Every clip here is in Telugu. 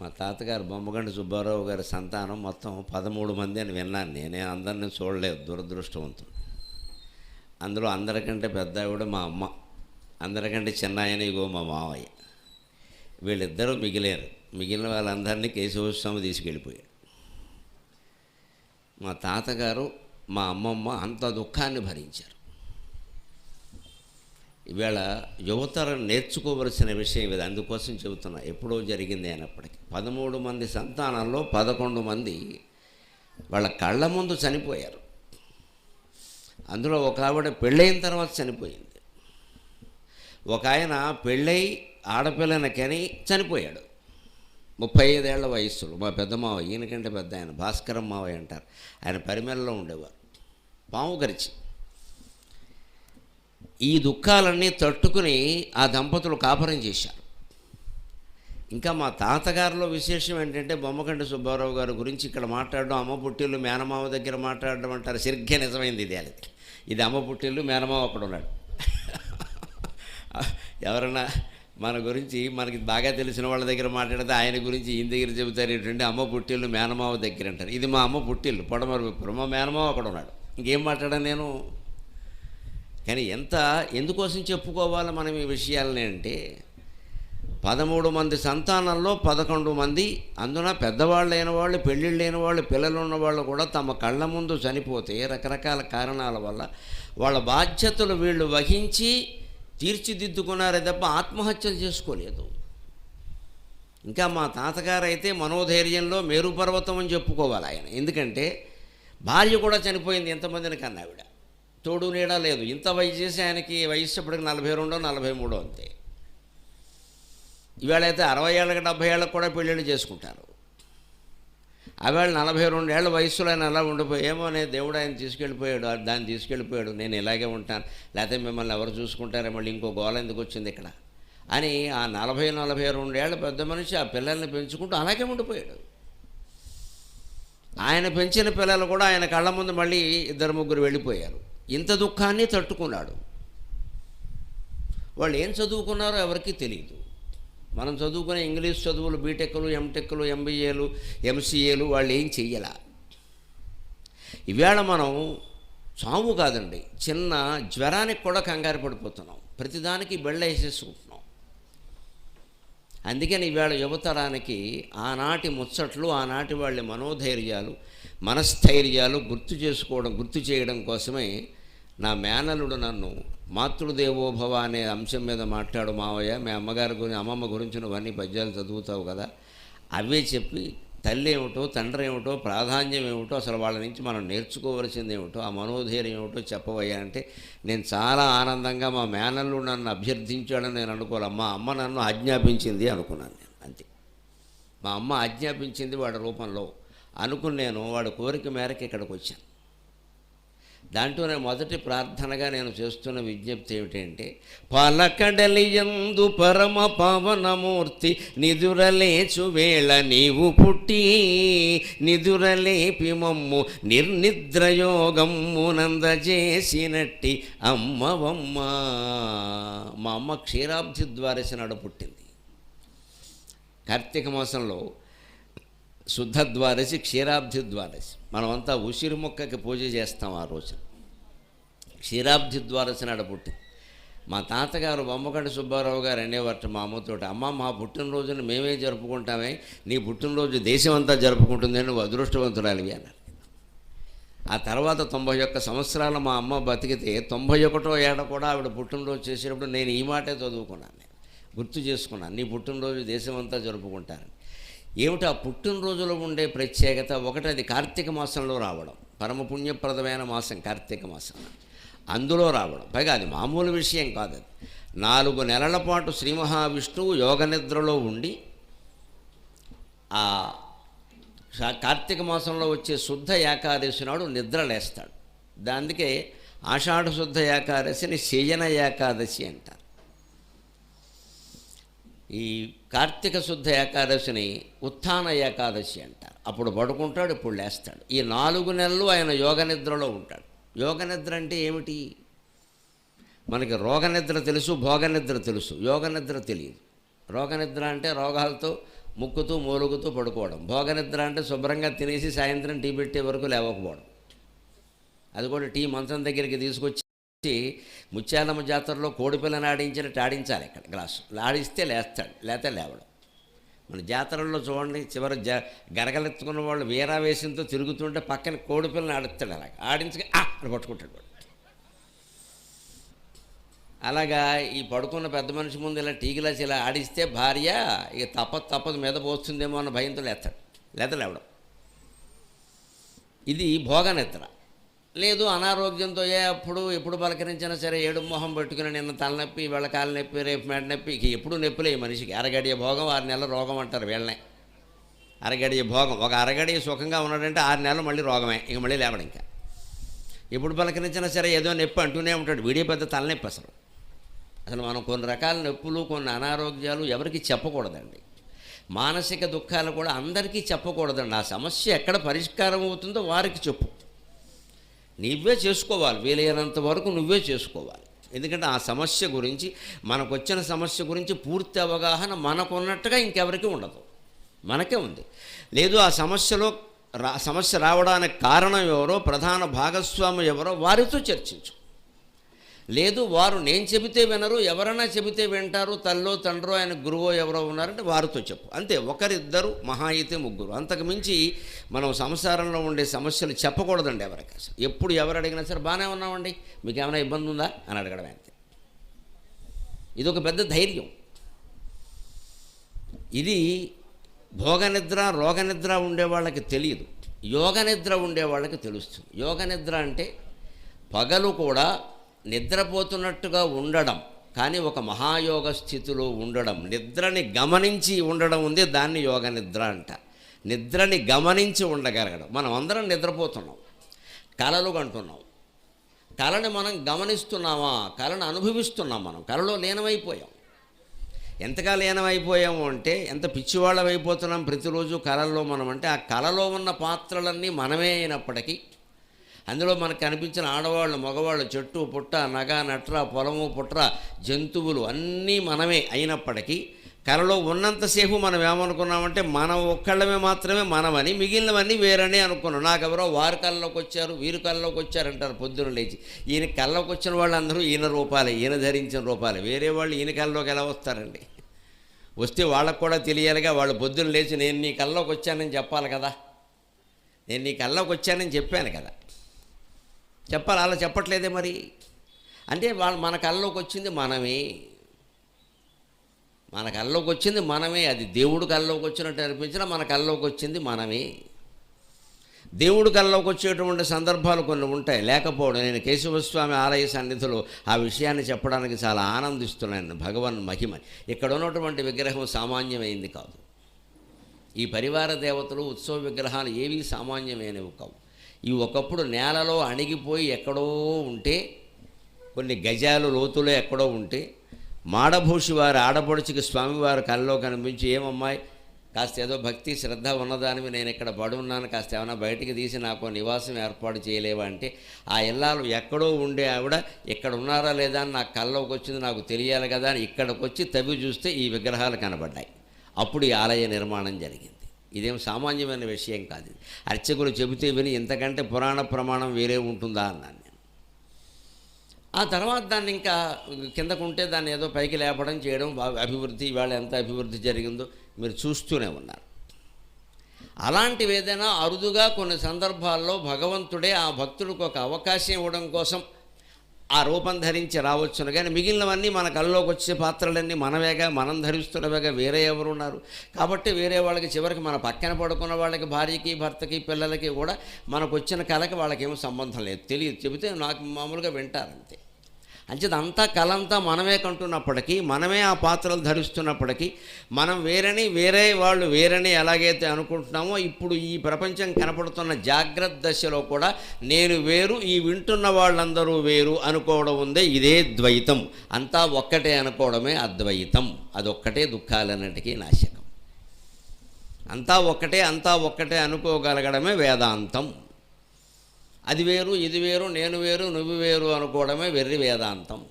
మా తాతగారు బొమ్మగండి సుబ్బారావు గారి సంతానం మొత్తం పదమూడు మంది అని విన్నాను నేనే. అందరిని చూడలేదు దురదృష్టవంతుడు. అందులో అందరికంటే పెద్ద ఆవిడ మా అమ్మ. అందరికంటే చిన్న ఆయన ఇగో మా మావయ్య. వీళ్ళిద్దరూ మిగిలేరు. మిగిలిన వాళ్ళందరినీ కేశవస్వామి తీసుకెళ్ళిపోయాడు. మా తాతగారు మా అమ్మమ్మ అంత దుఃఖాన్ని భరించారు. ఇవాళ యువతరం నేర్చుకోవలసిన విషయం ఇది. అందుకోసం చెబుతున్నా. ఎప్పుడో జరిగింది అయినప్పటికీ. పదమూడు మంది సంతానంలో పదకొండు మంది వాళ్ళ కళ్ళ ముందు చనిపోయారు. అందులో ఒక ఆవిడ పెళ్ళైన తర్వాత చనిపోయింది. ఒక ఆయన పెళ్ళై ఆడపిల్లని కని చనిపోయాడు. ముప్పై ఐదేళ్ళ వయస్సులు. మా పెద్ద మావ ఈయనకంటే పెద్ద ఆయన భాస్కరం మావయ్య అంటారు. ఆయన పరిమళలో ఉండేవారు. పాము గరిచి. ఈ దుఃఖాలన్నీ తట్టుకుని ఆ దంపతులు కాపురం చేశారు. ఇంకా మా తాతగారిలో విశేషం ఏంటంటే బొమ్మకంటి సుబ్బారావు గారి గురించి ఇక్కడ మాట్లాడడం అమ్మ పుట్టిల్లు మేనమామ దగ్గర మాట్లాడడం అంటారు. సరిగ్గా నిజమైంది ఇది అది ఇది అమ్మ పుట్టిల్లు మేనమావ అక్కడ ఉన్నాడు. ఎవరన్నా మన గురించి మనకి బాగా తెలిసిన వాళ్ళ దగ్గర మాట్లాడితే ఆయన గురించి ఈయన దగ్గర చెబుతారు ఏంటంటే అమ్మ పుట్టిల్లు మేనమావ దగ్గర అంటారు. ఇది మా అమ్మ పుట్టిల్లు పొడమరు మా మేనమావ అక్కడ ఉన్నాడు. ఇంకేం మాట్లాడాను నేను? కానీ ఎంత ఎందుకోసం చెప్పుకోవాలి మనం ఈ విషయాలని అంటే పదమూడు మంది సంతానంలో పదకొండు మంది అందున పెద్దవాళ్ళు వాళ్ళు పెళ్ళిళ్ళు లేని వాళ్ళు పిల్లలు ఉన్నవాళ్ళు కూడా తమ కళ్ళ ముందు చనిపోతే రకరకాల కారణాల వల్ల వాళ్ళ బాధ్యతలు వీళ్ళు వహించి తీర్చిదిద్దుకున్నారే తప్ప ఆత్మహత్యలు చేసుకోలేదు. ఇంకా మా తాతగారు అయితే మనోధైర్యంలో మేరుపర్వతం అని చెప్పుకోవాలి ఆయన. ఎందుకంటే భార్య కూడా చనిపోయింది ఎంతమందిని కన్నా ఆవిడ తోడు నీడ లేదు. ఇంత వయసు చేసి ఆయనకి వయసు ఇప్పటికి నలభై రెండో నలభై మూడో అంతే. ఇవాళ అయితే అరవై ఏళ్ళకి డెబ్భై ఏళ్ళకి కూడా పెళ్ళిళ్ళు చేసుకుంటారు. ఆవేళ నలభై రెండు ఏళ్ళ వయసులో ఆయన అలా ఉండిపోయి అనే దేవుడు ఆయన తీసుకెళ్ళిపోయాడు దాన్ని తీసుకెళ్ళిపోయాడు నేను ఇలాగే ఉంటాను. లేకపోతే మిమ్మల్ని ఎవరు చూసుకుంటారో మళ్ళీ ఇంకో గోల ఎందుకు వచ్చింది ఇక్కడ? అని ఆ నలభై నలభై రెండు ఏళ్ళ పెద్ద మనిషి ఆ పిల్లల్ని పెంచుకుంటూ అలాగే ఉండిపోయాడు. ఆయన పెంచిన పిల్లలు కూడా ఆయన కళ్ళ ముందు మళ్ళీ ఇద్దరు ముగ్గురు వెళ్ళిపోయారు. ఇంత దుఃఖాన్ని తట్టుకున్నాడు. వాళ్ళు ఏం చదువుకున్నారో ఎవరికీ తెలియదు మనం చదువుకునే ఇంగ్లీష్ చదువులు బీటెక్లు ఎంటెక్లు ఎంబీఏలు ఎంసీఏలు వాళ్ళు ఏం చెయ్యాల. ఈవేళ మనం చావు కాదండి. చిన్న జ్వరానికి కూడా కంగారు పడిపోతున్నాం. ప్రతిదానికి బెళ్ళ వేసేసుకుంటున్నాం. అందుకని ఈవేళ యువతరానికి ఆనాటి ముచ్చట్లు ఆనాటి వాళ్ళ మనోధైర్యాలు మనస్థైర్యాలు గుర్తు చేసుకోవడం గుర్తు చేయడం కోసమే నా మేనలుడు నన్ను మాతృదేవోభవ అనే అంశం మీద మాట్లాడు మావయ్య. మీ అమ్మగారి గురించి అమ్మమ్మ గురించి నువ్వన్నీ పద్యాలు చదువుతావు కదా. అవే చెప్పి తల్లి ఏమిటో తండ్రి ఏమిటో ప్రాధాన్యం ఏమిటో అసలు వాళ్ళ నుంచి మనం నేర్చుకోవలసింది ఏమిటో ఆ మనోధైర్యం ఏమిటో చెప్పవయ్యా అంటే నేను చాలా ఆనందంగా మా మేనల్లు నన్ను అభ్యర్థించాడని నేను అనుకోవాలి. మా అమ్మ నన్ను ఆజ్ఞాపించింది అనుకున్నాను నేను అంతే. మా అమ్మ ఆజ్ఞాపించింది వాడి రూపంలో అనుకుని నేను వాడి కోరిక మేరకు ఇక్కడికి వచ్చాను. దాంట్లోనే మొదటి ప్రార్థనగా నేను చేస్తున్న విజ్ఞప్తి ఏమిటంటే పలకడలి యందు పరమ పవనమూర్తి నిదురలేచు వేళ నీవు పుట్టి నిదురలేపి మమ్ము నిర్నిద్రయోగమ్మునందజేసినట్టి అమ్మవమ్మ. మా అమ్మ క్షీరాబ్ది ద్వారసి నాడు పుట్టింది. కార్తీక మాసంలో శుద్ధ ద్వారసి క్షీరాబ్ది ద్వారసి మనమంతా ఉసిరి మొక్కకి పూజ చేస్తాం ఆ రోజు. క్షీరాబ్ది ద్వారస నాడ పుట్టి మా తాతగారు బొమ్మకండి సుబ్బారావు గారు అనేవారు మా అమ్మతోటి అమ్మ మా పుట్టినరోజును మేమే జరుపుకుంటామే నీ పుట్టినరోజు దేశం అంతా జరుపుకుంటుందని నువ్వు అదృష్టవంతురాలివి అన్నారు. ఆ తర్వాత తొంభై ఒక్క సంవత్సరాలు మా అమ్మ బతికితే తొంభై ఒకటో ఏడ కూడా ఆవిడ పుట్టినరోజు చేసినప్పుడు నేను ఈ మాటే చదువుకున్నాను. గుర్తు చేసుకున్నాను నీ పుట్టినరోజు దేశం అంతా జరుపుకుంటారని. ఏమిటా పుట్టినరోజులో ఉండే ప్రత్యేకత? ఒకటి అది కార్తీక మాసంలో రావడం. పరమ పుణ్యప్రదమైన మాసం కార్తీక మాసం. అందులో రావడం. పైగా అది మామూలు విషయం కాదు అది నాలుగు నెలల పాటు శ్రీ మహావిష్ణువు యోగ నిద్రలో ఉండి ఆ కార్తీక మాసంలో వచ్చే శుద్ధ ఏకాదశి నాడు నిద్ర లేస్తాడు. దానికే ఆషాఢ శుద్ధ ఏకాదశిని శయన ఏకాదశి అంటారు. ఈ కార్తీక శుద్ధ ఏకాదశిని ఉత్థాన ఏకాదశి అంటారు. అప్పుడు పడుకుంటాడు ఇప్పుడు లేస్తాడు. ఈ నాలుగు నెలలు ఆయన యోగ నిద్రలో ఉంటాడు. యోగ నిద్ర అంటే ఏమిటి? మనకి రోగ నిద్ర తెలుసు భోగ నిద్ర తెలుసు. యోగ నిద్ర తెలియదు. రోగ నిద్ర అంటే రోగాలతో ముక్కుతూ మూలుగుతూ పడుకోవడం. భోగనిద్ర అంటే శుభ్రంగా తినేసి సాయంత్రం టీ పెట్టే వరకు లేవకపోవడం. అది కూడా టీ మంచం దగ్గరికి తీసుకొచ్చి ముత్యాలమ్మ జాతరలో కోడిపిల్లని ఆడించినట్టు ఆడించాలి ఇక్కడ. గ్లాసు. ఆడిస్తే లేస్తాడు లేతే లేవడం. మన జాతరల్లో చూడండి చివరి జ గరగలెత్తుకున్న వాళ్ళు వీరావేశంతో తిరుగుతుంటే పక్కన కోడిపిల్లని ఆడిస్తాడు అలాగ. ఆడించగా అని పట్టుకుంటాడు వాడు. అలాగా ఈ పడుకున్న పెద్ద మనిషి ముందు ఇలా టీ గ్లాస్ ఇలా ఆడిస్తే భార్య ఇక తప్పదు తప్పదు మీద పోస్తుందేమో అన్న భయంతో లేస్తాడు. లేత లేవడం. ఇది భోగనిద్ర లేదు అనారోగ్యంతో ఏ అప్పుడు ఎప్పుడు పలకరించినా సరే ఏడు మొహం పెట్టుకుని నిన్న తలనొప్పి వీళ్ళ కాలు నొప్పి రేపు మెడ నొప్పి ఇక ఎప్పుడు నొప్పిలే ఈ మనిషికి. అరగడియ భోగం ఆరు నెలల రోగం అంటారు వీళ్ళనే. అరగడియ భోగం. ఒక అరగడియ సుఖంగా ఉన్నాడంటే ఆరు నెలలు మళ్ళీ రోగమే ఇక మళ్ళీ లేవడం ఇంకా. ఎప్పుడు పలకరించినా సరే ఏదో నొప్పి అంటూనే ఉంటాడు. వీడియో పెద్ద తలనొప్పి అసలు. అసలు మనం కొన్ని రకాల నొప్పులు కొన్ని అనారోగ్యాలు ఎవరికి చెప్పకూడదండి. మానసిక దుఃఖాలు కూడా అందరికీ చెప్పకూడదండి. ఆ సమస్య ఎక్కడ పరిష్కారం అవుతుందో వారికి చెప్పు. నువ్వే చేసుకోవాలి. వీలైనంత వరకు నువ్వే చేసుకోవాలి. ఎందుకంటే ఆ సమస్య గురించి మనకు వచ్చిన సమస్య గురించి పూర్తి అవగాహన మనకున్నట్టుగా ఇంకెవరికి ఉండదు. మనకే ఉంది. లేదు ఆ సమస్యలో రా సమస్య రావడానికి కారణం ఎవరో ప్రధాన భాగస్వామి ఎవరో వారితో చర్చించు. లేదు వారు నేను చెబితే వినరు ఎవరైనా చెబితే వింటారు తల్లో తండ్రో ఆయన గురువో ఎవరో ఉన్నారంటే వారితో చెప్పు. అంతే ఒకరిద్దరు మహా అయితే ముగ్గురు. అంతకు మించి మనం సంసారంలో ఉండే సమస్యలు చెప్పకూడదండి ఎవరికి. అసలు ఎప్పుడు ఎవరు అడిగినా సరే బాగానే ఉన్నామండి మీకు ఏమైనా ఇబ్బంది ఉందా? అని అడగడం అంతే. ఇది ఒక పెద్ద ధైర్యం. ఇది భోగనిద్ర రోగనిద్ర ఉండే వాళ్ళకి తెలియదు. యోగనిద్ర ఉండే వాళ్ళకి తెలుస్తుంది. యోగనిద్ర అంటే పగలు కూడా నిద్రపోతున్నట్టుగా ఉండడం కానీ ఒక మహాయోగ స్థితిలో ఉండడం నిద్రని గమనించి ఉండడం ఉంది దాన్ని యోగ నిద్ర అంట. నిద్రని గమనించి ఉండగలగడం. మనం అందరం నిద్రపోతున్నాం. కలలు కంటున్నాం. కళని మనం గమనిస్తున్నామా? కళను అనుభవిస్తున్నాం మనం. కళలో లీనమైపోయాం. ఎంతగా లీనమైపోయాము అంటే ఎంత పిచ్చివాళ్ళమైపోతున్నాం ప్రతిరోజు కళల్లో మనం అంటే ఆ కళలో ఉన్న పాత్రలన్నీ మనమే అయినప్పటికీ అందులో మనకు కనిపించిన ఆడవాళ్ళు మగవాళ్ళు చెట్టు పుట్ట నగ నట్ర పొలము పుట్ర జంతువులు అన్నీ మనమే అయినప్పటికీ కళలో ఉన్నంతసేపు మనం ఏమనుకున్నామంటే మనం ఒక్కళ్ళమే మాత్రమే మనమని మిగిలినవన్నీ వేరని అనుకున్నాం. నాకెవరో వారి కళ్ళలోకి వచ్చారు వీరి కళ్ళలోకి వచ్చారంటారు పొద్దున లేచి. ఈయన కళ్ళలోకి వచ్చిన వాళ్ళందరూ ఈయన రూపాలే ఈయన ధరించిన రూపాలే. వేరే వాళ్ళు ఈయన కళ్ళలోకి ఎలా వస్తారండి? వస్తే వాళ్ళకు కూడా తెలియాలిగా వాళ్ళు పొద్దున లేచి నేను నీ కళ్ళలోకి వచ్చానని చెప్పాలి కదా. నేను నీ కళ్ళలోకి వచ్చానని చెప్పాను కదా. చెప్పాలి అలా చెప్పట్లేదే మరి? అంటే వాళ్ళు మన కళ్ళలోకి వచ్చింది మనమే. మన కళ్ళలోకి వచ్చింది మనమే. అది దేవుడు కళ్ళలోకి వచ్చినట్టు అనిపించినా మన కళ్ళలోకి వచ్చింది మనమే. దేవుడు కళ్ళలోకి వచ్చేటువంటి సందర్భాలు కొన్ని ఉంటాయి. లేకపోవడం నేను కేశవస్వామి ఆలయ సన్నిధిలో ఆ విషయాన్ని చెప్పడానికి చాలా ఆనందిస్తున్నాను. భగవన్ మహిమ. ఇక్కడ ఉన్నటువంటి విగ్రహం సామాన్యమైంది కాదు. ఈ పరివార దేవతలు ఉత్సవ విగ్రహాలు ఏవి సామాన్యమైనవి కావు. ఇవి ఒకప్పుడు నేలలో అణిగిపోయి ఎక్కడో ఉంటే కొన్ని గజాలు లోతులో ఎక్కడో ఉంటే మాడభూషి వారి ఆడపడుచుకి స్వామివారి కళ్ళలో కనిపించి ఏమమ్మాయి కాస్త ఏదో భక్తి శ్రద్ధ ఉన్నదానివి నేను ఇక్కడ పడున్నాను కాస్త ఏమైనా బయటికి తీసి నాకు నివాసం ఏర్పాటు చేయలేవా? అంటే ఆ ఇల్లాలు ఎక్కడో ఉండే ఆవిడ ఇక్కడ ఉన్నారా లేదా అని నాకు కళ్ళలోకి వచ్చింది నాకు తెలియాలి కదా అని ఇక్కడికి వచ్చి తవ్వి చూస్తే ఈ విగ్రహాలు కనబడ్డాయి. అప్పుడు ఈ ఆలయ నిర్మాణం జరిగింది. ఇదేం సామాన్యమైన విషయం కాదు. అర్చకులు చెబితే విని ఇంతకంటే పురాణ ప్రమాణం వేరే ఉంటుందా అన్నాను నేను. ఆ తర్వాత దాన్ని ఇంకా కిందకు ఉంటే దాన్ని ఏదో పైకి లేపడం చేయడం అభివృద్ధి ఇవాళ ఎంత అభివృద్ధి జరిగిందో మీరు చూస్తూనే ఉన్నారు. అలాంటివి ఏదైనా అరుదుగా కొన్ని సందర్భాల్లో భగవంతుడే ఆ భక్తుడికి ఒక అవకాశం ఇవ్వడం కోసం ఆ రూపం ధరించి రావచ్చును. కానీ మిగిలినవన్నీ మన కళ్ళలోకి వచ్చే పాత్రలన్నీ మనవేగా మనం ధరిస్తున్నవేగా వేరే ఎవరు ఉన్నారు. కాబట్టి వేరే వాళ్ళకి చివరికి మన పక్కన పడుకున్న వాళ్ళకి భార్యకి భర్తకి పిల్లలకి కూడా మనకు వచ్చిన కళకి వాళ్ళకి ఏమో సంబంధం లేదు. తెలియదు. చెబితే నాకు మామూలుగా వింటారంతే అంచేది అంతా కలంతా మనమే కంటున్నప్పటికీ మనమే ఆ పాత్రలు ధరిస్తున్నప్పటికీ మనం వేరని వేరే వాళ్ళు వేరని ఎలాగైతే అనుకుంటున్నామో ఇప్పుడు ఈ ప్రపంచం కనపడుతున్న జాగ్రత్త దశలో కూడా నేను వేరు ఈ వింటున్న వాళ్ళందరూ వేరు అనుకోవడం ఉందే ఇదే ద్వైతం. అంతా ఒక్కటే అనుకోవడమే అద్వైతం. అదొక్కటే దుఃఖాలన్నిటికీ నాశకం అంతా ఒక్కటే అంతా ఒక్కటే అనుకోగలగడమే వేదాంతం. అది వేరు ఇది వేరు నేను వేరు నువ్వు వేరు అనుకోవడమే వెర్రి వేదాంతం.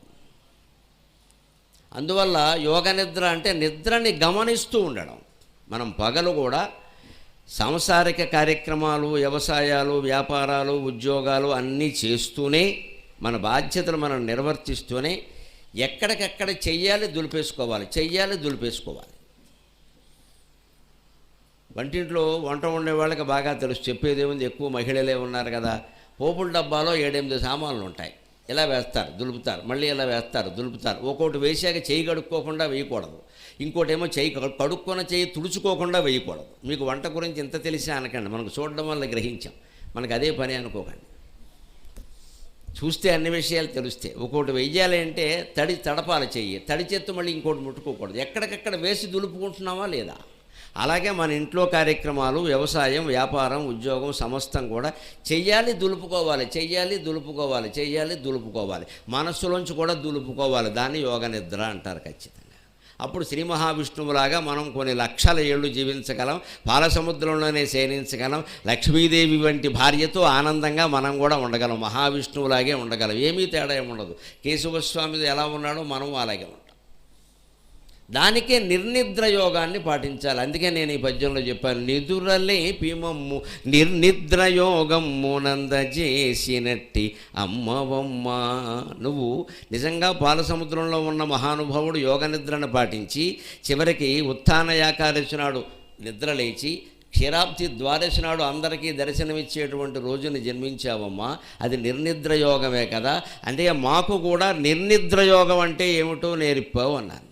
అందువల్ల యోగ నిద్ర అంటే నిద్రని గమనిస్తూ ఉండడం. మనం పగలు కూడా సాంసారిక కార్యక్రమాలు వ్యవసాయాలు వ్యాపారాలు ఉద్యోగాలు అన్నీ చేస్తూనే మన బాధ్యతలు మనం నిర్వర్తిస్తూనే ఎక్కడికెక్కడ చెయ్యాలి దులిపేసుకోవాలి చెయ్యాలి దులిపేసుకోవాలి. వంటింట్లో వంట ఉండే వాళ్ళకి బాగా తెలుసు చెప్పేదేముంది ఎక్కువ మహిళలే ఉన్నారు కదా. పోపుల డబ్బాలో ఏడెనిమిది సామాన్లు ఉంటాయి ఇలా వేస్తారు? దులుపుతారు. మళ్ళీ ఇలా వేస్తారు? దులుపుతారు. ఒక్కోటి వేసాక చేయి కడుక్కోకుండా వేయకూడదు. ఇంకోటేమో చేయి కడుక్కున్న చేయి తుడుచుకోకుండా వేయకూడదు. మీకు వంట గురించి ఇంత తెలిసా అనకండి. మనకు చూడడం వల్ల గ్రహించాం. మనకు అదే పని అనుకోకండి. చూస్తే అన్ని విషయాలు తెలిస్తే ఒక్కోటి వెయ్యాలి అంటే తడి తడపాలి చెయ్యి. తడి చేత్తు మళ్ళీ ఇంకోటి ముట్టుకోకూడదు. ఎక్కడికక్కడ వేసి దులుపుకుంటున్నావా లేదా? అలాగే మన ఇంట్లో కార్యక్రమాలు వ్యవసాయం వ్యాపారం ఉద్యోగం సమస్తం కూడా చెయ్యాలి దులుపుకోవాలి చెయ్యాలి దులుపుకోవాలి చెయ్యాలి దులుపుకోవాలి. మనస్సులోంచి కూడా దులుపుకోవాలి. దాన్ని యోగ నిద్ర అంటారు ఖచ్చితంగా. అప్పుడు శ్రీ మహావిష్ణువులాగా మనం కొన్ని లక్షల ఏళ్ళు జీవించగలం పాలసముద్రంలోనే శయనించగలం లక్ష్మీదేవి వంటి భార్యతో ఆనందంగా మనం కూడా ఉండగలం మహావిష్ణువులాగే ఉండగలం. ఏమీ తేడా ఏమి ఉండదు కేశవస్వామి ఎలా ఉన్నాడో మనం అలాగే ఉంటాం. దానికే నిర్నిద్ర యోగాన్ని పాటించాలి. అందుకే నేను ఈ పద్యంలో చెప్పాను నిదురలే పిమమ్ము నిర్నిద్ర యోగమ్ము నందజేసినట్టి అమ్మవమ్మ. నువ్వు నిజంగా పాలసముద్రంలో ఉన్న మహానుభావుడు యోగ నిద్రను పాటించి చివరికి ఉత్థాన ఏకాదశి నిద్ర లేచి క్షీరాబ్ది ద్వాదశి నాడు అందరికీ దర్శనమిచ్చేటువంటి రోజుని జన్మించావమ్మా. అది నిర్నిద్ర యోగమే కదా. అంటే మాకు కూడా నిర్నిద్ర యోగం అంటే ఏమిటో నేర్పావు అన్నాను.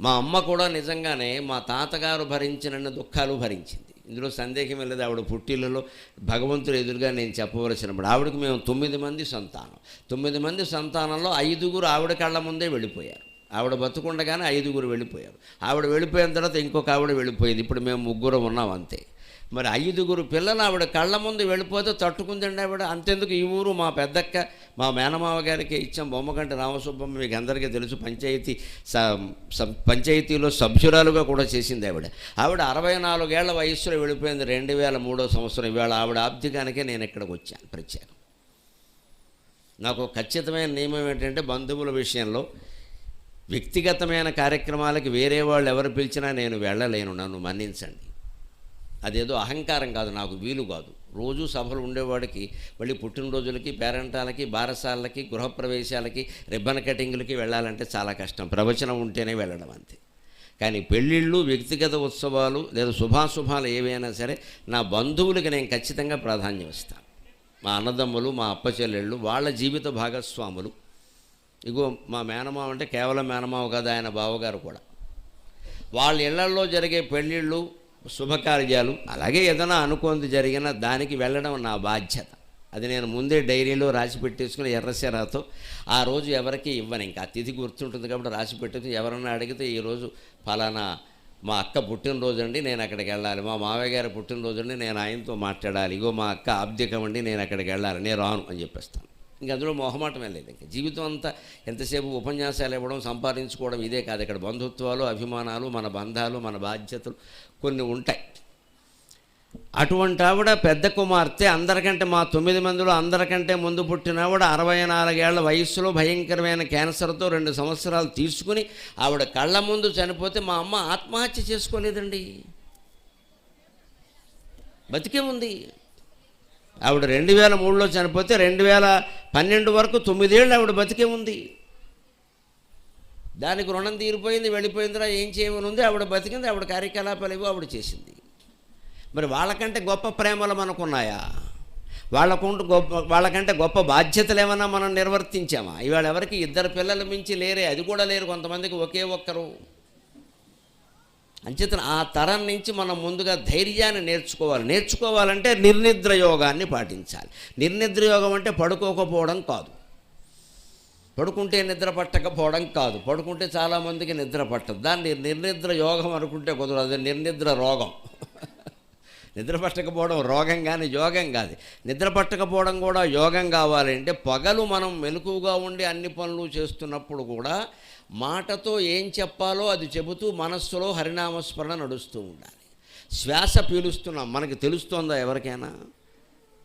మా అమ్మ కూడా నిజంగానే మా తాతగారు భరించిన దుఃఖాలు భరించింది. ఇందులో సందేహం లేదు ఆవిడ పుట్టిళ్ళలో భగవంతుడు ఎదురుగా నేను చెప్పవలసినప్పుడు ఆవిడకి మేము తొమ్మిది మంది సంతానం. తొమ్మిది మంది సంతానంలో ఐదుగురు ఆవిడ కళ్ళ ముందే వెళ్ళిపోయారు. ఆవిడ బతుకుండగానే ఐదుగురు వెళ్ళిపోయారు. ఆవిడ వెళ్ళిపోయిన తర్వాత ఇంకొక ఆవిడ వెళ్ళిపోయింది. ఇప్పుడు మేము ముగ్గురు ఉన్నాం అంతే. మరి ఐదుగురు పిల్లలు ఆవిడ కళ్ళ ముందు వెళ్ళిపోతే తట్టుకుందండి ఆవిడ. అంతెందుకు ఈ ఊరు మా పెద్దక్క మా మేనమావ గారికి ఇచ్చాం బొమ్మకంటి రామసుబ్బమ్మ మీకు అందరికీ తెలుసు పంచాయతీ పంచాయతీలో సభ్యురాలుగా కూడా చేసింది ఆవిడ. ఆవిడ అరవై నాలుగేళ్ళ వయస్సులో వెళ్ళిపోయింది రెండు వేల మూడో సంవత్సరం. ఇవాళ ఆవిడ ఆబ్దికానికే నేను ఇక్కడికి వచ్చాను ప్రత్యేకం. నాకు ఖచ్చితమైన నియమం ఏంటంటే బంధువుల విషయంలో వ్యక్తిగతమైన కార్యక్రమాలకి వేరే వాళ్ళు ఎవరు పిలిచినా నేను వెళ్ళలేను నన్ను మన్నించండి. అదేదో అహంకారం కాదు నాకు వీలు కాదు. రోజు సభలు ఉండేవాడికి మళ్ళీ పుట్టినరోజులకి పేరెంటాలకి బారసాలకి గృహప్రవేశాలకి రిబ్బన్ కటింగ్లకి వెళ్ళాలంటే చాలా కష్టం. ప్రవచనం ఉంటేనే వెళ్ళడం అంతే. కానీ పెళ్ళిళ్ళు వ్యక్తిగత ఉత్సవాలు లేదా శుభాశుభాలు ఏవైనా సరే నా బంధువులకి నేను ఖచ్చితంగా ప్రాధాన్యం ఇస్తాను. మా అన్నదమ్ములు మా అప్పచెల్లెళ్ళు వాళ్ళ జీవిత భాగస్వాములు. ఇగో మా మేనమావ అంటే కేవలం మేనమావ కాదు ఆయన బావగారు కూడా. వాళ్ళ ఇళ్ళల్లో జరిగే పెళ్ళిళ్ళు శుభకార్యాలు. అలాగే ఏదైనా అనుకోంది జరిగిన దానికి వెళ్ళడం నా బాధ్యత. అది నేను ముందే డైరీలో రాసి పెట్టేసుకుని ఎర్రసెరాతో ఆ రోజు ఎవరికి ఇవ్వను. ఇంకా అతిథి తిథి గుర్తుంటుంది కాబట్టి రాసి పెట్టేసి ఎవరన్నా అడిగితే ఈరోజు ఫలానా మా అక్క పుట్టినరోజు అండి నేను అక్కడికి వెళ్ళాలి. మా మావయ్య గారి పుట్టినరోజు అండి నేను ఆయనతో మాట్లాడాలి. ఇగో మా అక్క ఆబ్దికం అండి నేను అక్కడికి వెళ్ళాలి. నేను రాను అని చెప్పేస్తాను. ఇంక అందులో మొహమాటమే లేదు. ఇంకా జీవితం అంతా ఎంతసేపు ఉపన్యాసాలు ఇవ్వడం సంపాదించుకోవడం ఇదే కాదు. ఇక్కడ బంధుత్వాలు అభిమానాలు మన బంధాలు మన బాధ్యతలు కొన్ని ఉంటాయి. అటువంటి ఆవిడ పెద్ద కుమార్తె అందరికంటే మా తొమ్మిది మందిలో అందరికంటే ముందు పుట్టిన ఆవిడ అరవై నాలుగేళ్ళ వయస్సులో భయంకరమైన క్యాన్సర్తో రెండు సంవత్సరాలు తీసుకుని ఆవిడ కళ్ళ ముందు చనిపోతే మా అమ్మ ఆత్మహత్య చేసుకోలేదండి. బతికే ఉంది. ఆవిడ రెండు వేల మూడులో చనిపోతే రెండు వేల పన్నెండు వరకు తొమ్మిదేళ్ళు ఆవిడ బతికే ఉంది. దానికి రుణం తీరిపోయింది వెళ్ళిపోయిందిరా ఏం చేయమని ఉంది ఆవిడ బతికింది ఆవిడ కార్యకలాపాలు ఏవో ఆవిడ చేసింది. మరి వాళ్ళకంటే గొప్ప ప్రేమలు మనకున్నాయా? వాళ్ళకుంటూ గొప్ప వాళ్ళకంటే గొప్ప బాధ్యతలు ఏమైనా మనం నిర్వర్తించామా? ఇవాళ ఎవరికి ఇద్దరు పిల్లలు మించి లేరే అది కూడా లేరు కొంతమందికి ఒకే ఒక్కరు. అంచేతన ఆ తరం నుంచి మనం ముందుగా ధైర్యాన్ని నేర్చుకోవాలి. నేర్చుకోవాలంటే నిర్నిద్ర యోగాన్ని పాటించాలి. నిర్నిద్ర యోగం అంటే పడుకోకపోవడం కాదు. పడుకుంటే నిద్ర పట్టకపోవడం కాదు. పడుకుంటే చాలామందికి నిద్ర పట్టదు. దాన్ని నిర్నిద్ర యోగం అనుకుంటే కుదరదు. అది నిర్నిద్ర రోగం. నిద్ర పట్టకపోవడం రోగం కానీ యోగం కాదు. నిద్ర పట్టకపోవడం కూడా యోగం కావాలంటే పగలు మనం మెలకువగా ఉండి అన్ని పనులు చేస్తున్నప్పుడు కూడా మాటతో ఏం చెప్పాలో అది చెబుతూ మనస్సులో హరినామస్మరణ నడుస్తూ ఉండాలి. శ్వాస పీలుస్తున్నాం మనకి తెలుస్తోందా ఎవరికైనా?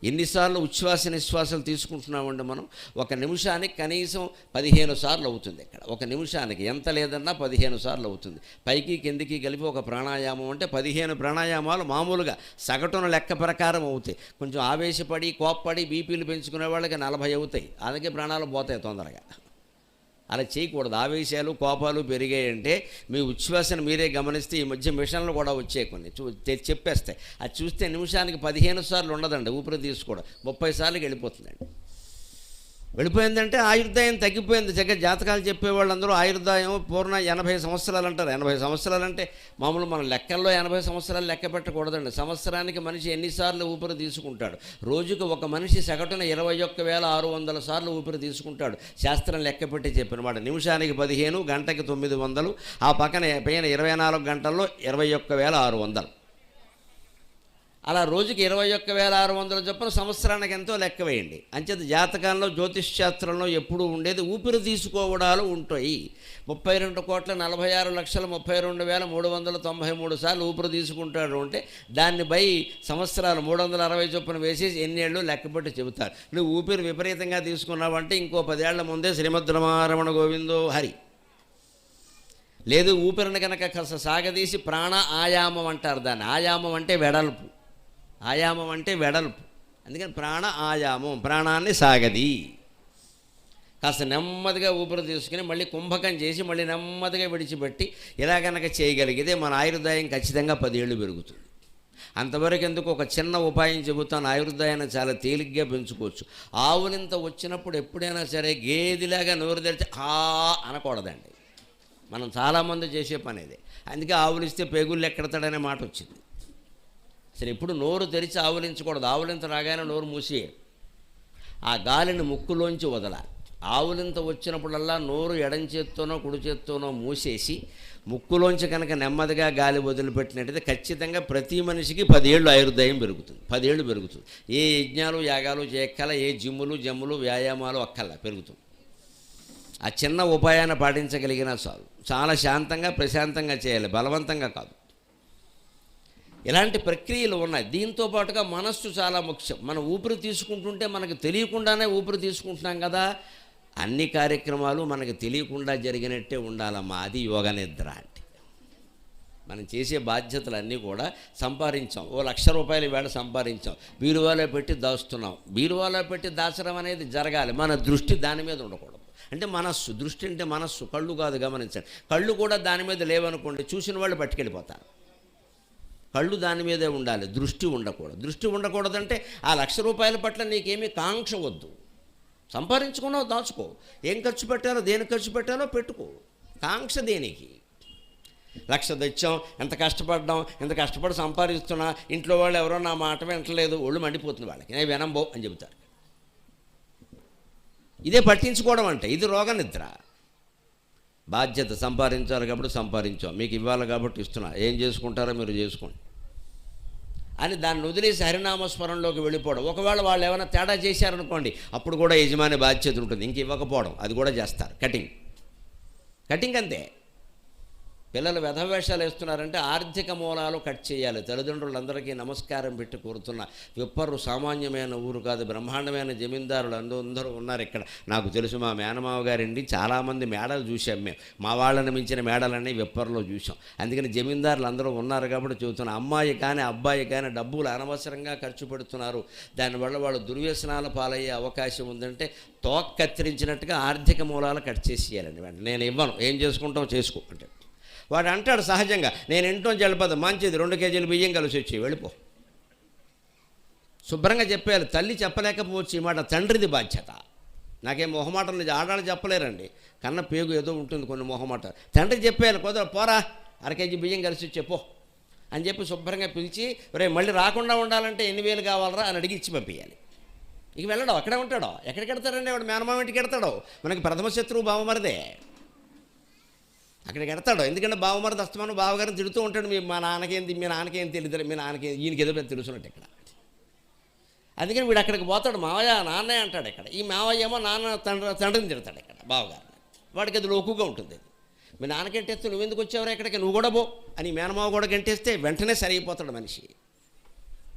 ఎన్నిసార్లు ఉచ్ఛ్వాస నిశ్వాసాలు తీసుకుంటున్నామండి మనం? ఒక నిమిషానికి కనీసం పదిహేను సార్లు అవుతుంది ఇక్కడ. ఒక నిమిషానికి ఎంత లేదన్నా పదిహేను సార్లు అవుతుంది. పైకి కిందికి కలిపి ఒక ప్రాణాయామం అంటే పదిహేను ప్రాణాయామాలు మామూలుగా సగటున లెక్క ప్రకారం అవుతాయి. కొంచెం ఆవేశపడి కోప్పడి బీపీలు పెంచుకునే వాళ్ళకి నలభై అవుతాయి. అందుకే ప్రాణాలు పోతాయి తొందరగా. అలా చేయకూడదు. ఆవేశాలు కోపాలు పెరిగాయంటే మీ ఉచ్ఛ్వాసను మీరే గమనిస్తే ఈ మధ్య మిషన్లు కూడా వచ్చాయి కొన్ని. చూ చెప్పేస్తాయి. అది చూస్తే నిమిషానికి పదిహేను సార్లు ఉండదండి. ఊపిరి తీసుకోవడం ముప్పై సార్లు వెళ్ళిపోతుందండి. వెళ్ళిపోయిందంటే ఆయుర్దాయం తగ్గిపోయింది. జగ జాతకాలు చెప్పేవాళ్ళందరూ ఆయుర్దాయం పూర్ణ ఎనభై సంవత్సరాలు అంటారు. ఎనభై సంవత్సరాలు అంటే మామూలు మన లెక్కల్లో ఎనభై సంవత్సరాలు లెక్క పెట్టకూడదండి. సంవత్సరానికి మనిషి ఎన్నిసార్లు ఊపిరి తీసుకుంటాడు. రోజుకు ఒక మనిషి సగటున ఇరవై ఒక్క వేల ఆరు వందల సార్లు ఊపిరి తీసుకుంటాడు. శాస్త్రం లెక్క పెట్టి చెప్పినమాట నిమిషానికి పదిహేను గంటకి తొమ్మిది వందలు ఆ పక్కన పైన ఇరవై నాలుగు గంటల్లో ఇరవై ఒక్క వేల ఆరు వందలు. అలా రోజుకి ఇరవై ఒక్క వేల ఆరు వందల చొప్పున సంవత్సరానికి ఎంతో లెక్క వేయండి. అంచేత జాతకాల్లో జ్యోతిష్ శాస్త్రంలో ఎప్పుడూ ఉండేది ఊపిరి తీసుకోవడాలు ఉంటాయి. ముప్పై రెండు కోట్ల నలభై ఆరు లక్షల ముప్పై రెండు వేల మూడు వందల తొంభై మూడు సార్లు ఊపిరి తీసుకుంటాడు అంటే దాన్ని బై సంవత్సరాలు మూడు వందల అరవై చొప్పున వేసి ఎన్నేళ్ళు లెక్కపెట్టి చెబుతారు. నువ్వు ఊపిరి విపరీతంగా తీసుకున్నావంటే ఇంకో పదేళ్ళ ముందే శ్రీమద్రమారమణ గోవిందో హరి. లేదు ఊపిరిని కనుక కాస్త సాగదీసి ప్రాణ ఆయామం అంటారు దాన్ని. ఆయామం అంటే వెడల్పు. ఆయామం అంటే వెడల్పు. అందుకని ప్రాణ ఆయామం ప్రాణాన్ని సాగది. కాస్త నెమ్మదిగా ఊపిరి తీసుకుని మళ్ళీ కుంభకం చేసి మళ్ళీ నెమ్మదిగా విడిచిపెట్టి ఇలా కనుక చేయగలిగితే మన ఆయుర్దాయం ఖచ్చితంగా పదేళ్ళు పెరుగుతుంది. అంతవరకు ఎందుకు ఒక చిన్న ఉపాయం చెబుతాను ఆయుర్దాయాన్ని చాలా తేలిగ్గా పెంచుకోవచ్చు. ఆవులింత వచ్చినప్పుడు ఎప్పుడైనా సరే గేదిలాగా నోరు తెరిచి ఆ అనకూడదండి. మనం చాలామంది చేసే పని ఇది అందుకే ఆవులిస్తే పేగుళ్ళు ఎక్కడతాడనే మాట వచ్చింది. అసలు ఇప్పుడు నోరు తెరిచి ఆవులించకూడదు. ఆవులింత రాగానే నోరు మూసి ఆ గాలిని ముక్కులోంచి వదల. ఆవులింత వచ్చినప్పుడల్లా నోరు ఎడం చేత్తోనో కుడి చేత్తోనో మూసేసి ముక్కులోంచి కనుక నెమ్మదిగా గాలి వదిలిపెట్టినట్టయితే ఖచ్చితంగా ప్రతి మనిషికి పదేళ్ళు ఆయుర్దాయం పెరుగుతుంది. పదేళ్ళు పెరుగుతుంది. ఏ యజ్ఞాలు యాగాలు చేయక్కల ఏ జిమ్ములు జమ్ములు వ్యాయామాలు అక్కల్లా పెరుగుతుంది. ఆ చిన్న ఉపాయాన్ని పాటించగలిగినా చాలు. చాలా శాంతంగా ప్రశాంతంగా చేయాలి. బలవంతంగా కాదు. ఇలాంటి ప్రక్రియలు ఉన్నాయి. దీంతో పాటుగా మనస్సు చాలా ముఖ్యం. మనం ఊపిరి తీసుకుంటుంటే మనకు తెలియకుండానే ఊపిరి తీసుకుంటున్నాం కదా. అన్ని కార్యక్రమాలు మనకు తెలియకుండా జరిగినట్టే ఉండాలమ్మా. అది యోగ నిద్ర అంటే. మనం చేసే బాధ్యతలు అన్నీ కూడా సంపాదించాం. ఓ లక్ష రూపాయలు వేళ సంపాదించాం. బీరువాలో పెట్టి దాస్తున్నాం. బీరువాలో పెట్టి దాచడం అనేది జరగాలి. మన దృష్టి దాని మీద ఉండకూడదు. అంటే మనస్సు దృష్టి అంటే మనస్సు. కళ్ళు కాదు గమనించండి. కళ్ళు కూడా దాని మీద లేవనుకోండి. చూసిన వాళ్ళు పట్టుకెళ్ళిపోతారు. కళ్ళు దాని మీదే ఉండాలి దృష్టి ఉండకూడదు. దృష్టి ఉండకూడదంటే ఆ లక్ష రూపాయల పట్ల నీకేమీ కాంక్ష వద్దు. సంపాదించుకున్నావు దాచుకో. ఏం ఖర్చు పెట్టాలో దేని ఖర్చు పెట్టాలో పెట్టుకో. కాంక్ష దేనికి? లక్ష తెచ్చాం ఎంత కష్టపడ్డాం ఎంత కష్టపడి సంపాదిస్తున్నా ఇంట్లో వాళ్ళు ఎవరో నా మాట వింటలేదు ఒళ్ళు మండిపోతుంది వాళ్ళకి. నేను వినంబో అని చెబుతారు. ఇదే పట్టించుకోవడం అంటే ఇది రోగ నిద్ర బాధ్యత సంపాదించాలి కాబట్టి సంపాదించాం. మీకు ఇవ్వాలి కాబట్టి ఇస్తున్నా. ఏం చేసుకుంటారో మీరు చేసుకోండి. అని దాన్ని వదిలేసి హరినామస్మరణలోకి వెళ్ళిపోవడం. ఒకవేళ వాళ్ళు ఏమైనా తేడా చేశారనుకోండి అప్పుడు కూడా యజమాని బాధ్యత ఉంటుంది. ఇంక ఇవ్వకపోవడం అది కూడా చేస్తారు. కటింగ్. కటింగ్ అంతే. పిల్లలు వ్యధవేషాలు వేస్తున్నారంటే ఆర్థిక మూలాలు కట్ చేయాలి. తల్లిదండ్రులందరికీ నమస్కారం పెట్టి కోరుతున్న విప్పరు సామాన్యమైన ఊరు కాదు బ్రహ్మాండమైన జమీందారులు అందరూ అందరూ ఉన్నారు ఇక్కడ. నాకు తెలుసు మా మేనమావ గారండి చాలామంది మేడలు చూసాం మేము. మా వాళ్ళని మించిన మేడలన్నీ విప్పర్లో చూసాం అందుకని జమీందారులు అందరూ ఉన్నారు కాబట్టి చెబుతున్న అమ్మాయి కానీ అబ్బాయి కానీ డబ్బులు అనవసరంగా ఖర్చు పెడుతున్నారు. దానివల్ల వాళ్ళు దుర్వ్యసనాల పాలయ్యే అవకాశం ఉందంటే తోక కత్తిరించినట్టుగా ఆర్థిక మూలాలు కట్ చేసేయాలండి నేను ఇవ్వను. ఏం చేసుకుంటావు చేసుకో. అంటే వాడు అంటాడు సహజంగా నేను ఇంట్లో జలపద మంచిది రెండు కేజీలు బియ్యం కలిసి వచ్చి వెళ్ళిపో. శుభ్రంగా చెప్పారు తల్లి చెప్పలేకపోవచ్చు ఈ మాట తండ్రిది బాధ్యత. నాకేం మొహమాటం లేదు ఆడాళ్ళు చెప్పలేరండి. కన్న పేగు ఏదో ఉంటుంది కొన్ని మొహమాట. తండ్రి చెప్పారు కుదర పోరా అర కేజీ బియ్యం కలిసి చెప్పో అని చెప్పి శుభ్రంగా పిలిచి రే మళ్ళీ రాకుండా ఉండాలంటే ఎన్ని వేలు కావాలరా? అని అడిగి ఇచ్చి పంపించాలి ఇక వెళ్ళడం అక్కడే ఉంటాడో. ఎక్కడికి వెడతాడండి వాడు? మేనమామ ఇంటికి వెడతాడో మనకి ప్రథమ శత్రువు బావమరిదే. అక్కడికి వెళ్తాడు. ఎందుకంటే బావమరిది అస్తమానం బావగారిని తిడుతూ ఉంటాడు. మీ మా నాన్నకేంది మీ నాన్నకేం తెలియదు మీ నాన్నకే ఈయనకి ఏదో పెద్ద తెలుసున్నట్టు ఇక్కడ. అందుకని వీడు అక్కడికి పోతాడు. మావయ్య నాన్నే అంటాడు ఇక్కడ. ఈ మావయ్య ఏమో నాన్న తండ్రి తండ్రిని తిడతాడు ఇక్కడ బావగారిని. వాడికి అది లోకుగా ఉంటుంది. మీ నాన్న గంటేస్తే నువ్వు ఎందుకు వచ్చావురా ఇక్కడికి? నువ్వు కూడా పో అని మేనమావ కూడా గంటేస్తే వెంటనే సరైపోతాడు మనిషి.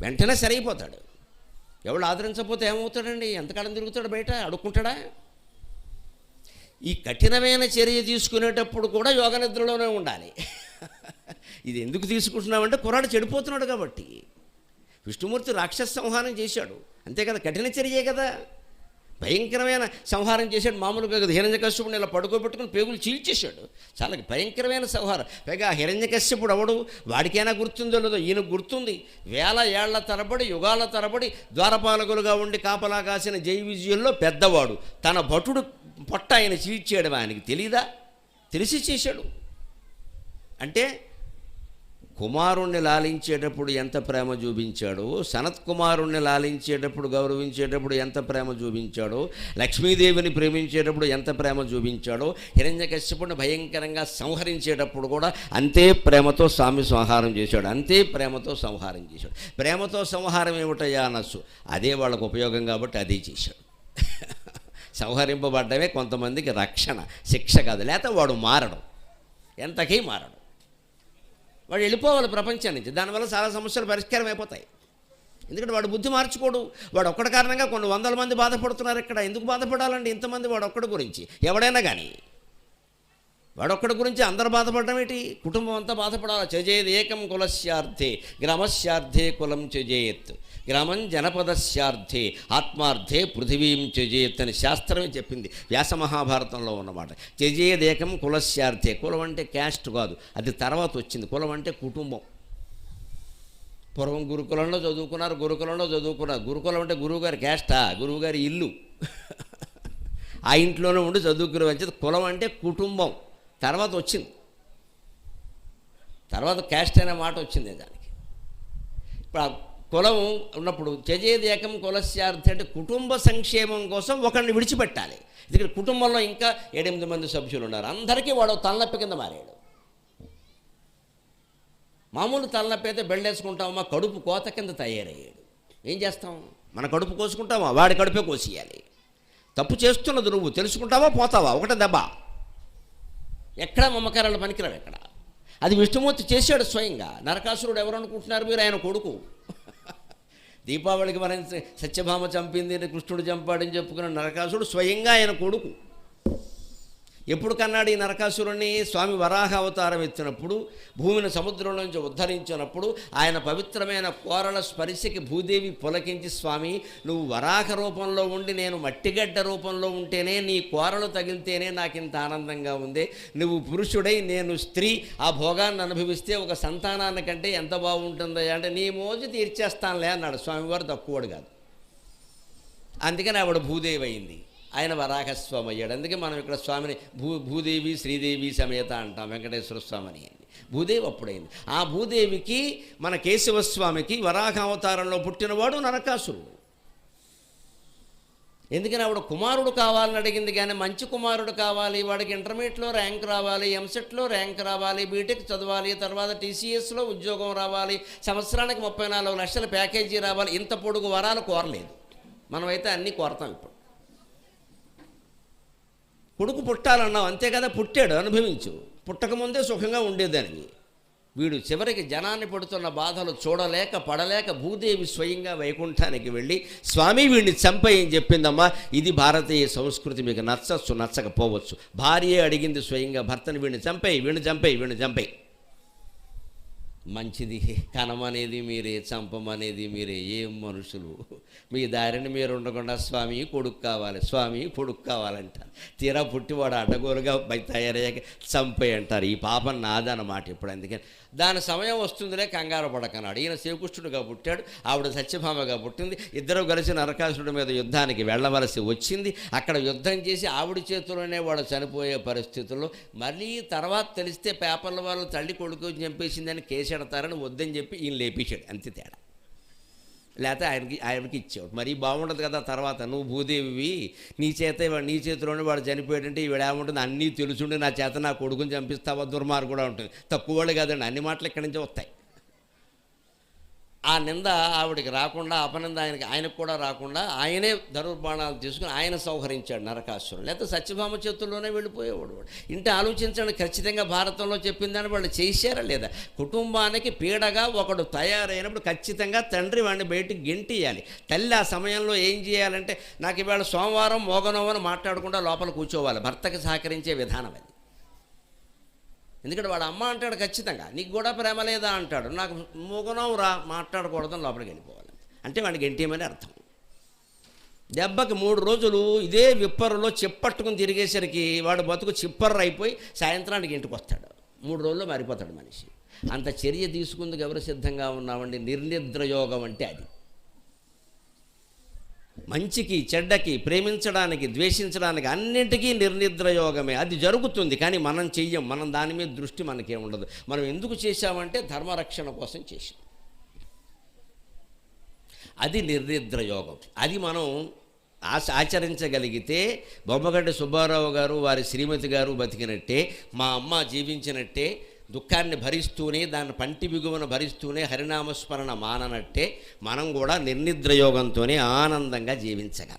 వెంటనే సరైపోతాడు. ఎవడు ఆదరించకపోతే ఏమవుతాడండి? ఎంతకాలం తిరుగుతాడు బయట? అడుక్కుంటాడా? ఈ కఠినమైన చర్య తీసుకునేటప్పుడు కూడా యోగ నిద్రలోనే ఉండాలి. ఇది ఎందుకు తీసుకుంటున్నామంటే కుర్రాడు చెడిపోతున్నాడు కాబట్టి. విష్ణుమూర్తి రాక్షస సంహారం చేశాడు. అంతే కదా కఠిన చర్యే కదా. భయంకరమైన సంహారం చేశాడు. మామూలుగా కదా హిరణ్యకశ్యపుని ఇలా పడుకోబెట్టుకుని పేగులు చీల్చేశాడు. చాలా భయంకరమైన సంహారం. పైగా హిరణ్యకశ్యపుడు అవడు వాడికైనా గుర్తుందో లేదో ఈయన గుర్తుంది. వేల ఏళ్ళ తరబడి యుగాల తరబడి ద్వారపాలకులుగా ఉండి కాపలా కాసిన జై విజయుల్లో పెద్దవాడు. తన భటుడు పొట్ట ఆయన చీల్చేయడం ఆయనకి తెలీదా? తెలిసి చేశాడు. అంటే కుమారుణ్ణి లాలించేటప్పుడు ఎంత ప్రేమ చూపించాడో? సనత్ కుమారుణ్ణి లాలించేటప్పుడు గౌరవించేటప్పుడు ఎంత ప్రేమ చూపించాడో? లక్ష్మీదేవిని ప్రేమించేటప్పుడు ఎంత ప్రేమ చూపించాడో? హిరణ్యకశ్యపుడిని భయంకరంగా సంహరించేటప్పుడు కూడా అంతే ప్రేమతో స్వామి సంహారం చేశాడు. అంతే ప్రేమతో సంహారం చేశాడు. ప్రేమతో సంహారం ఏమిటయ్యా అనస్సు అదే వాళ్ళకు ఉపయోగం కాబట్టి అదే చేశాడు. సంహరింపబడ్డమే కొంతమందికి రక్షణ శిక్ష కాదు. లేకపోతే వాడు మారడం. ఎంతకీ మారడం. వాడు వెళ్ళిపోవాలి ప్రపంచం నుంచి. దానివల్ల చాలా సమస్యలు పరిష్కారం అయిపోతాయి. ఎందుకంటే వాడు బుద్ధి మార్చుకోడు. వాడు ఒక్కడి కారణంగా కొన్ని వందల మంది బాధపడుతున్నారు ఇక్కడ. ఎందుకు బాధపడాలండి ఇంతమంది వాడు ఒక్కడి గురించి? ఎవడైనా కానీ వాడొక్కడి గురించి అందరు బాధపడడం ఏంటి? కుటుంబం అంతా బాధపడాలి? చజేది ఏకం కులస్యార్థే గ్రామస్యార్థే కులం చజేయత్ గ్రామం జనపదస్యార్థే ఆత్మార్థే పృథివీం చజేయత్ అని శాస్త్రమే చెప్పింది వ్యాస మహాభారతంలో ఉన్నమాట. చజేదేకం కులస్యార్థే కులం అంటే క్యాస్ట్ కాదు అది తర్వాత వచ్చింది. కులం అంటే కుటుంబం. పూర్వం గురుకులంలో చదువుకున్నారు గురుకులంలో చదువుకున్నారు. గురుకులం అంటే గురువుగారి క్యాస్టా? గురువుగారి ఇల్లు. ఆ ఇంట్లోనే ఉండి చదువుకునే వచ్చేది కులం అంటే కుటుంబం. తర్వాత వచ్చింది. తర్వాత క్యాస్ట్ అనే మాట వచ్చింది దానికి. ఇప్పుడు ఆ కులం ఉన్నప్పుడు త్యజేదేకం కులస్యార్థి అంటే కుటుంబ సంక్షేమం కోసం ఒకరిని విడిచిపెట్టాలి. ఎందుకంటే కుటుంబంలో ఇంకా ఏడెనిమిది మంది సభ్యులు ఉన్నారు. అందరికీ వాడు తలనొప్పి కింద మారాడు. మామూలు తలనొప్పి అయితే బెళ్ళేసుకుంటామా కడుపు కోత కింద తయారయ్యాడు. ఏం చేస్తాం? మన కడుపు కోసుకుంటామా? వాడి కడుపే కోసేయాలి. తప్పు చేస్తున్నది నువ్వు తెలుసుకుంటావా? పోతావా? ఒకటే దెబ్బ. ఎక్కడ మమకారాలు పనికిరావు ఎక్కడ? అది విష్ణుమూర్తి చేశాడు స్వయంగా. నరకాసురుడు ఎవరు అనుకుంటున్నారు మీరు? ఆయన కొడుకు. దీపావళికి మనం సత్యభామ చంపింది కృష్ణుడు చంపాడని చెప్పుకున్న నరకాసురుడు స్వయంగా ఆయన కొడుకు. ఎప్పుడు కన్నాడు ఈ నరకాసురుణ్ణి? స్వామి వరాహ అవతారం ఎత్తినప్పుడు భూమిని సముద్రం నుంచి ఉద్ధరించినప్పుడు ఆయన పవిత్రమైన కోరల స్పరిశకి భూదేవి పులకించి స్వామి నువ్వు వరాహ రూపంలో ఉండి నేను మట్టిగడ్డ రూపంలో ఉంటేనే నీ కోరలు తగిలితేనే నాకు ఇంత ఆనందంగా ఉంది. నువ్వు పురుషుడై నేను స్త్రీ. ఆ భోగాన్ని అనుభవిస్తే ఒక సంతానానికంటే ఎంత బాగుంటుందో అంటే నీ మోజు తీర్చేస్తానులే అన్నాడు. స్వామివారు తక్కువడు కాదు. అందుకని ఆవిడ భూదేవి అయింది. ఆయన వరాహస్వామి అయ్యాడు అందుకే మనం ఇక్కడ స్వామిని భూ భూదేవి శ్రీదేవి సమేత అంటాం వెంకటేశ్వర స్వామిని అని. భూదేవి అప్పుడైంది. ఆ భూదేవికి మన కేశవస్వామికి వరాహ అవతారంలో పుట్టినవాడు నరకాసురుడు. ఎందుకని ఆవిడ కుమారుడు కావాలని అడిగింది కానీ మంచి కుమారుడు కావాలి వాడికి ఇంటర్మీడియట్లో ర్యాంక్ రావాలి ఎంసెట్లో ర్యాంక్ రావాలి బీటెక్ చదవాలి తర్వాత టీసీఎస్లో ఉద్యోగం రావాలి సంవత్సరానికి ముప్పై నాలుగు లక్షల ప్యాకేజీ రావాలి ఇంత పొడుగు వరాలు కోరలేదు. మనమైతే అన్నీ కోరతాం ఇప్పుడు. కొడుకు పుట్టాలన్నావు అంతే కదా పుట్టాడు అనుభవించు. పుట్టకముందే సుఖంగా ఉండేదానివి వీడు చివరికి జనాన్ని పడుతున్న బాధలు చూడలేక పడలేక భూదేవి స్వయంగా వైకుంఠానికి వెళ్ళి స్వామి వీడిని చంపేయని చెప్పిందమ్మా. ఇది భారతీయ సంస్కృతి మీకు నచ్చచ్చు నచ్చకపోవచ్చు. భార్యే అడిగింది స్వయంగా భర్తని వీడిని చంపేయి వీడిని చంపేయి వీడిని చంపేయి. మంచిది. కనమనేది మీరే చంపమనేది మీరే ఏం మనుషులు? మీ దారిని మీరు ఉండకుండా స్వామి కొడుకు కావాలి స్వామి కొడుకు కావాలంటారు తీరా పుట్టివాడు అడ్డగోలుగా బయట తయారయ్యాక చంపే అంటారు. ఈ పాపం నాదన్నమాట ఇప్పుడు అందుకని. దాని సమయం వస్తుందిలే కంగారు పడకన్నాడు ఈయన శ్రీకృష్ణుడుగా పుట్టాడు ఆవిడ సత్యభామగా పుట్టింది. ఇద్దరు కలిసి నరకాసురుడి మీద యుద్ధానికి వెళ్ళవలసి వచ్చింది. అక్కడ యుద్ధం చేసి ఆవిడ చేతిలోనే వాడు చనిపోయే పరిస్థితుల్లో మళ్ళీ తర్వాత తెలిస్తే పేపర్ల వాళ్ళు తల్లి కొడుకు చంపేసిందని కేసెడతారని వద్దని చెప్పి ఈయన లేపించాడు అంతే తేడా. లేకపోతే ఆయనకి ఆయనకి ఇచ్చాడు మరీ బాగుండదు కదా తర్వాత. నువ్వు భూదేవి నీ చేత నీ చేతిలోనే వాడు చనిపోయాడంటే ఈవిడ ఏముంటుంది? అన్నీ తెలుసుండి నా చేత నా కొడుకుని చంపిస్తావా? దుర్మార్గుడు కూడా ఉంటుంది. తక్కువ వాళ్ళు కాదండి. అన్ని మాటలు ఇక్కడి నుంచి వస్తాయి. ఆ నింద ఆవిడికి రాకుండా అపనింద ఆయనకి ఆయనకు కూడా రాకుండా ఆయనే ధనుర్బాణాలు తీసుకుని ఆయన సంహరించాడు నరకాసురుడు. లేకపోతే సత్యభామ చేతుల్లోనే వెళ్ళిపోయేవాడు వాడు. ఇంటి ఆలోచించండి ఖచ్చితంగా భారతంలో చెప్పిందని వాళ్ళు చేశారా లేదా? కుటుంబానికి పీడగా ఒకడు తయారైనప్పుడు ఖచ్చితంగా తండ్రి వాడిని బయటికి గెంటియాలి తల్లి ఆ సమయంలో ఏం చేయాలంటే నాకు ఇవాళ సోమవారం మోగనోమని మాట్లాడకుండా లోపల కూర్చోవాలి. భర్తకి సహకరించే విధానం అది. ఎందుకంటే వాడు అమ్మ అంటాడు ఖచ్చితంగా నీకు కూడా ప్రేమ లేదా అంటాడు. నాకు మూగనం రా మాట్లాడకూడదని లోపలికి వెళ్ళిపోవాలి. అంటే వాడికి గెంటేయమని అర్థం. దెబ్బకి మూడు రోజులు ఇదే విప్పరులో చిప్పట్టుకుని తిరిగేసరికి వాడు బతుకు చిప్పర్రు అయిపోయి సాయంత్రానికి ఇంటికి వస్తాడు. మూడు రోజుల్లో మారిపోతాడు మనిషి. అంత చర్య తీసుకుందుకు ఎవరు సిద్ధంగా ఉన్నామండి? నిర్నిద్రయోగం అంటే అది. మంచికి చెడ్డకి ప్రేమించడానికి ద్వేషించడానికి అన్నింటికీ నిర్నిద్ర యోగమే. అది జరుగుతుంది కానీ మనం చెయ్యం మనం దాని మీద దృష్టి మనకేం ఉండదు. మనం ఎందుకు చేశామంటే ధర్మరక్షణ కోసం చేశాం. అది నిర్నిద్ర యోగం. అది మనం ఆచ ఆచరించగలిగితే బొమ్మగడ్డ సుబ్బారావు గారు వారి శ్రీమతి గారు బతికినట్టే మా అమ్మ జీవించినట్టే దుఃఖాన్ని భరిస్తూనే దాన్ని పంటి బిగువను భరిస్తూనే హరినామస్మరణ మాననట్టే మనం కూడా నిర్నిద్రయోగంతోనే ఆనందంగా జీవించగలం.